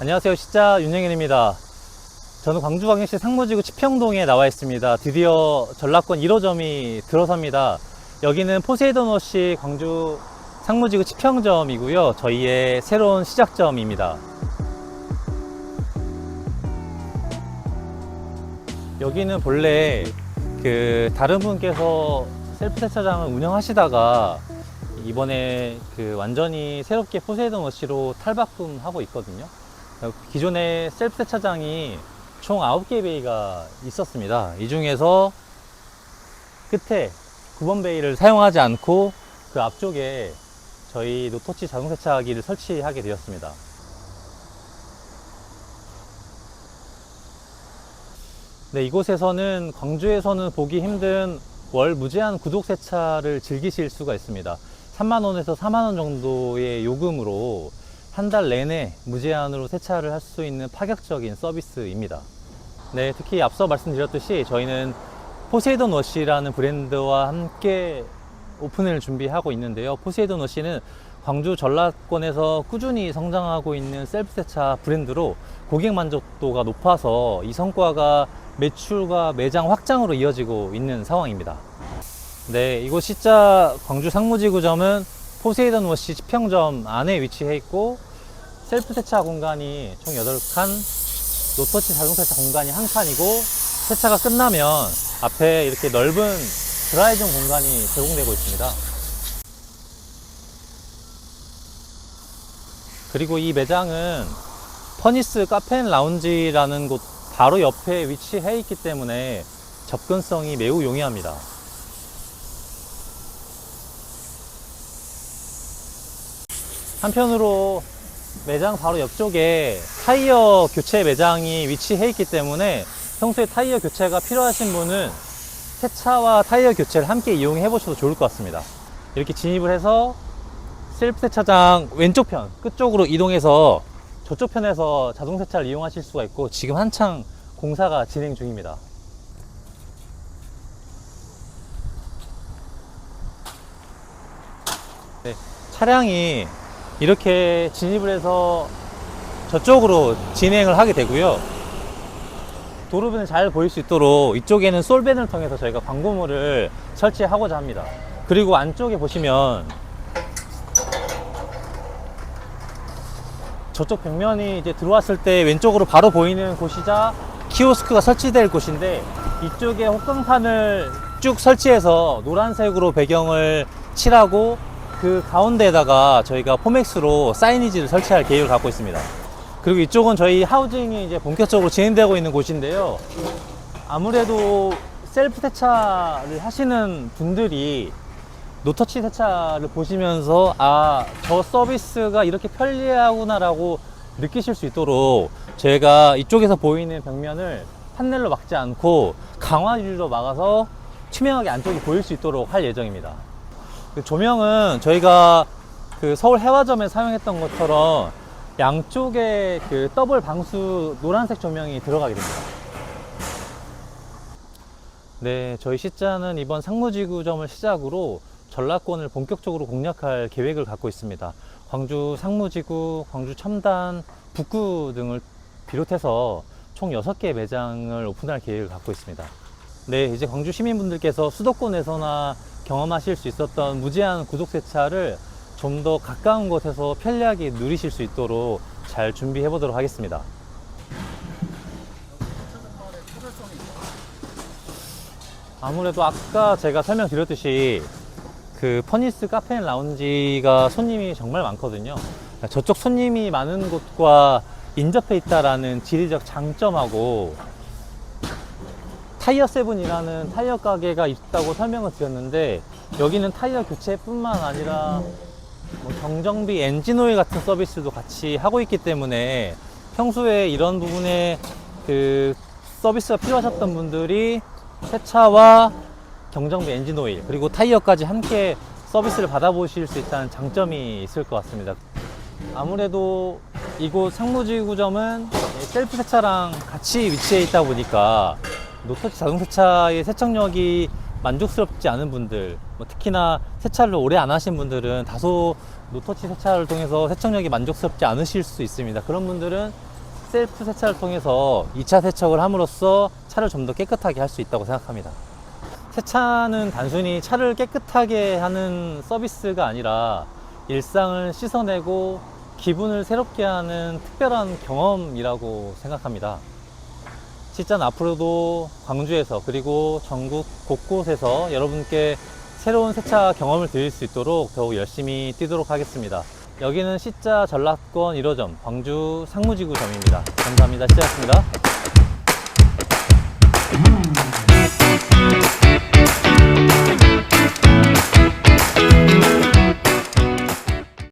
안녕하세요. 시자 윤영현입니다. 저는 광주광역시 상무지구 치평동에 나와 있습니다. 드디어 전라권 1호점이 들어섭니다. 여기는 포세이돈 워시 광주 상무지구 치평점이고요. 저희의 새로운 시작점입니다. 여기는 본래 그 다른 분께서 셀프 세차장을 운영하시다가 이번에 그 완전히 새롭게 포세이돈 워시로 탈바꿈하고 있거든요. 기존의 셀프 세차장이 총 9개 베이가 있었습니다. 이 중에서 끝에 9번 베이를 사용하지 않고 그 앞쪽에 저희 노토치 자동 세차기를 설치하게 되었습니다. 네, 이곳에서는 광주에서는 보기 힘든 월 무제한 구독 세차를 즐기실 수가 있습니다. 3만원에서 4만원 정도의 요금으로 한 달 내내 무제한으로 세차를 할 수 있는 파격적인 서비스입니다. 네, 특히 앞서 말씀드렸듯이 저희는 포세이돈 워시라는 브랜드와 함께 오픈을 준비하고 있는데요. 포세이돈 워시는 광주 전라권에서 꾸준히 성장하고 있는 셀프 세차 브랜드로 고객 만족도가 높아서 이 성과가 매출과 매장 확장으로 이어지고 있는 상황입니다. 네, 이곳 시자 광주 상무지구점은 포세이돈 워시 지평점 안에 위치해 있고 셀프 세차 공간이 총 8칸, 노터치 자동 세차 공간이 한 칸이고 세차가 끝나면 앞에 이렇게 넓은 드라이존 공간이 제공되고 있습니다. 그리고 이 매장은 퍼니스 카페 앤 라운지라는 곳 바로 옆에 위치해 있기 때문에 접근성이 매우 용이합니다. 한편으로 매장 바로 옆쪽에 타이어 교체 매장이 위치해 있기 때문에 평소에 타이어 교체가 필요하신 분은 세차와 타이어 교체를 함께 이용해 보셔도 좋을 것 같습니다. 이렇게 진입을 해서 셀프 세차장 왼쪽 편 끝쪽으로 이동해서 저쪽 편에서 자동 세차를 이용하실 수가 있고 지금 한창 공사가 진행 중입니다. 네, 차량이 이렇게 진입을 해서 저쪽으로 진행을 하게 되고요. 도로변을 잘 보일 수 있도록 이쪽에는 솔벤을 통해서 저희가 광고물을 설치하고자 합니다. 그리고 안쪽에 보시면 저쪽 벽면이 이제 들어왔을 때 왼쪽으로 바로 보이는 곳이자 키오스크가 설치될 곳인데 이쪽에 혹광판을 쭉 설치해서 노란색으로 배경을 칠하고 그 가운데에다가 저희가 포맥스로 사이니지를 설치할 계획을 갖고 있습니다. 그리고 이쪽은 저희 하우징이 이제 본격적으로 진행되고 있는 곳인데요. 아무래도 셀프 세차를 하시는 분들이 노터치 세차를 보시면서 아, 저 서비스가 이렇게 편리하구나라고 느끼실 수 있도록 저희가 이쪽에서 보이는 벽면을 판넬로 막지 않고 강화유리로 막아서 투명하게 안쪽이 보일 수 있도록 할 예정입니다. 그 조명은 저희가 그 서울 해화점에 사용했던 것처럼 양쪽에 그 더블 방수 노란색 조명이 들어가게 됩니다. 네, 저희 시자는 이번 상무지구점을 시작으로 전라권을 본격적으로 공략할 계획을 갖고 있습니다. 광주 상무지구, 광주 첨단, 북구 등을 비롯해서 총 6개 매장을 오픈할 계획을 갖고 있습니다. 네, 이제 광주 시민분들께서 수도권에서나 경험하실 수 있었던 무제한 구독 세차를 좀 더 가까운 곳에서 편리하게 누리실 수 있도록 잘 준비해 보도록 하겠습니다. 아무래도 아까 제가 설명드렸듯이 그 퍼니스 카페 앤 라운지가 손님이 정말 많거든요. 저쪽 손님이 많은 곳과 인접해 있다라는 지리적 장점하고 타이어 세븐이라는 타이어 가게가 있다고 설명을 드렸는데 여기는 타이어 교체뿐만 아니라 뭐 경정비 엔진 오일 같은 서비스도 같이 하고 있기 때문에 평소에 이런 부분에 그 서비스가 필요하셨던 분들이 세차와 경정비 엔진 오일 그리고 타이어까지 함께 서비스를 받아보실 수 있다는 장점이 있을 것 같습니다. 아무래도 이곳 상무지구점은 셀프 세차랑 같이 위치해 있다 보니까 노터치 자동 세차의 세척력이 만족스럽지 않은 분들, 뭐 특히나 세차를 오래 안 하신 분들은 다소 노터치 세차를 통해서 세척력이 만족스럽지 않으실 수 있습니다. 그런 분들은 셀프 세차를 통해서 2차 세척을 함으로써 차를 좀 더 깨끗하게 할 수 있다고 생각합니다. 세차는 단순히 차를 깨끗하게 하는 서비스가 아니라 일상을 씻어내고 기분을 새롭게 하는 특별한 경험이라고 생각합니다. 실전 앞으로도 광주에서 그리고 전국 곳곳에서 여러분께 새로운 세차 경험을 드릴 수 있도록 더욱 열심히 뛰도록 하겠습니다. 여기는 시자 전락권 1호점 광주 상무지구점입니다. 감사합니다. 시작했습니다.